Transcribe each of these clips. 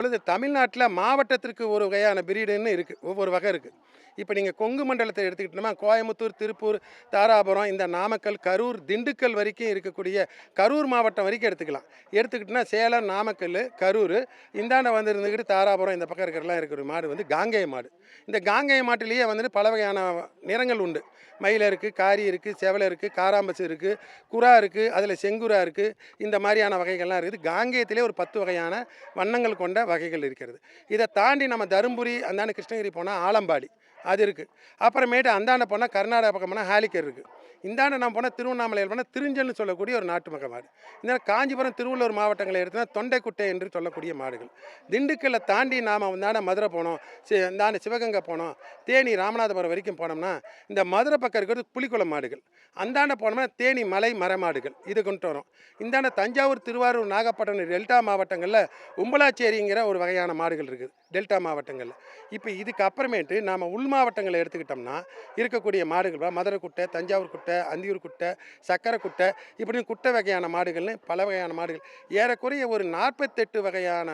பொழுது தமிழ்நாட்டில் மாவட்டத்திற்கு ஒரு வகையான பிரீடுன்னு இருக்குது ஒவ்வொரு வகை இருக்குது இப்போ நீங்கள் கொங்கு மண்டலத்தை எடுத்துக்கிட்டோம்னா கோயம்புத்தூர் திருப்பூர் தாராபுரம் இந்த நாமக்கல் கரூர் திண்டுக்கல் வரைக்கும் இருக்கக்கூடிய கரூர் மாவட்டம் வரைக்கும் எடுத்துக்கலாம். எடுத்துக்கிட்டோன்னா சேலம் நாமக்கல் கரூர் இந்தாண்ட வந்து இருந்துக்கிட்டு தாராபுரம் இந்த பக்கம் இருக்கிறலாம் இருக்கிற மாடு வந்து காங்கேய மாடு. இந்த காங்கேய மாட்டிலேயே வந்துட்டு பல வகையான நிறங்கள் உண்டு. மயில் இருக்குது காரி இருக்குது செவலை இருக்குது காராம்பசு இருக்குது குரா இருக்குது அதில் செங்குரா இருக்குது இந்த மாதிரியான வகைகள்லாம் இருக்குது. காங்கேயத்திலே ஒரு பத்து வகையான வண்ணங்கள் கொண்ட வகைகள் இருக்கிறது. இதை தாண்டி நம்ம தருமபுரி அந்தாண்ட கிருஷ்ணகிரி போனால் ஆலம்பாடி அது இருக்குது அப்புறமேட்டு அந்தாண்ட போனால் கர்நாடகா பக்கம் போனால் ஹாலிக்கர் இருக்குது இந்தாண்ட நம்ம போனால் திருவண்ணாமலையில் போனால் திருஞ்சல்னு சொல்லக்கூடிய ஒரு நாட்டு மக மாடு. இந்த காஞ்சிபுரம் திருவள்ளூர் மாவட்டங்களை எடுத்தா தொண்டைக்குட்டை என்று சொல்லக்கூடிய மாடுகள். திண்டுக்கல்லை தாண்டி நாம் இந்தாண்ட மதுரை போனோம் சி- இந்தாண்ட சிவகங்கை போனோம் தேனி ராமநாதபுரம் வரைக்கும் போனோம்னா இந்த மதுரை பக்கம் இருக்கிறது புலிக்குளம் மாடுகள். அந்தாண்ட போனோம்னா தேனி மலை மரமாடுகள் இது கொண்டு வரோம். இந்தாண்ட தஞ்சாவூர் திருவாரூர் நாகப்பட்டினம் டெல்டா மாவட்டங்களில் உம்பலாச்சேரிங்கிற ஒரு வகையான மாடுகள் இருக்குது டெல்டா மாவட்டங்களில். இப்போ இதுக்கு அப்புறமேட்டு நாம் உள் மாவட்டங்களை எடுத்துக்கிட்டோம்னா இருக்கக்கூடிய மாடுகள் பா- மதுரை குட்டை தஞ்சாவூர் குட்டை குட்டை அந்தியூர் குட்டை சக்கரை குட்டை இப்படி குட்டை வகையான மாடுகள்னு பல வகையான மாடுகள். ஏறக்குறைய ஒரு நாற்பத்தெட்டு வகையான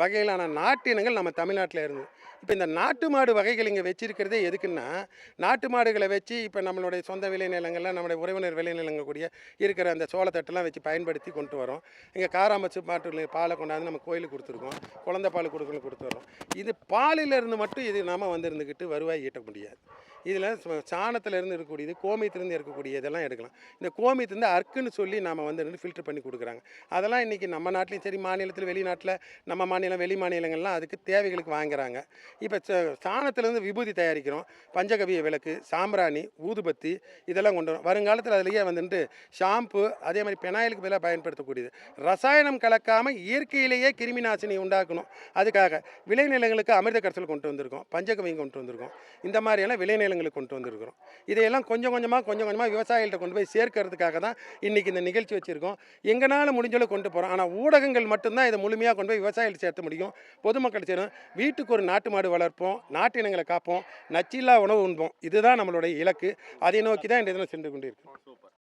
வகையிலான நாட்டினங்கள் நம்ம தமிழ்நாட்டில் இருந்து. இப்போ இந்த நாட்டு மாடு வகைகள் இங்கே வச்சிருக்கிறதே எதுக்குன்னா நாட்டு மாடுகளை வச்சு இப்போ நம்மளுடைய சொந்த விளைநிலங்களில் நம்முடைய உறவினர் விளைநிலங்கள் கூடிய இருக்கிற அந்த சோளத்தட்டெல்லாம் வச்சு பயன்படுத்தி கொண்டு வரோம். இங்கே காராமச்சு மாட்டு பாலை கொண்டாந்து நம்ம கோயிலுக்கு கொடுத்துருக்கோம். குழந்தை பால் கொடுக்கணும் கொடுத்துருவோம் இது பாலில் இருந்து மட்டும் இது நாம் வந்து இருந்துக்கிட்டு வருவாய் ஈட்ட முடியாது. இதில் சாணத்திலேருந்து இருக்கக்கூடியது கோமியத்திலேருந்து இருக்கக்கூடிய இதெல்லாம் எடுக்கலாம். இந்த கோமியத்திலேருந்து அர்க்குன்னு சொல்லி நம்ம வந்து ஃபில்டர் பண்ணி கொடுக்குறாங்க. அதெல்லாம் இன்றைக்கி நம்ம நாட்டிலையும் சரி மாநிலத்தில் வெளிநாட்டில் நம்ம மாநிலம் வெளி மாநிலங்கள்லாம் அதுக்கு தேவைகளுக்கு வாங்குறாங்க. இப்போ சாணத்திலேருந்து விபூதி தயாரிக்கிறோம். பஞ்சகவிய விளக்கு சாம்பிராணி ஊதுபத்தி இதெல்லாம் கொண்டு வரோம். வருங்காலத்தில் அதுலேயே வந்துட்டு ஷாம்பு அதே மாதிரி பெனாயிலுக்கு பதிலாக பயன்படுத்தக்கூடியது. ரசாயனம் கலக்காமல் இயற்கையிலேயே கிருமி நாசினி உண்டாக்கணும். அதுக்காக விளைநிலங்களுக்கு அமிர்த கரைசல் கொண்டு வந்திருக்கோம். பஞ்சகவியம் கொண்டு வந்திருக்கோம். இந்த மாதிரியெல்லாம் மாநிலங்களுக்கு கொண்டு வந்திருக்கிறோம். இதையெல்லாம் கொஞ்சம் கொஞ்சமாக கொஞ்சம் கொஞ்சமாக விவசாயிகள்கிட்ட கொண்டு போய் சேர்க்கறதுக்காக தான் இன்றைக்கி இந்த நிகழ்ச்சி வச்சுருக்கோம். எங்களால் முடிஞ்சளவு கொண்டு போகிறோம் ஆனால் ஊடகங்கள் மட்டும்தான் இதை முழுமையாக கொண்டு போய் விவசாயிகள் சேர்த்த முடியும். பொதுமக்கள் சேரும் வீட்டுக்கு ஒரு நாட்டு மாடு வளர்ப்போம். நாட்டு இனங்களை காப்போம். நச்சில்லா உணவு உண்போம். இதுதான் நம்மளுடைய இலக்கு. அதை நோக்கி தான் இந்த இதில் சென்று கொண்டிருக்கோம்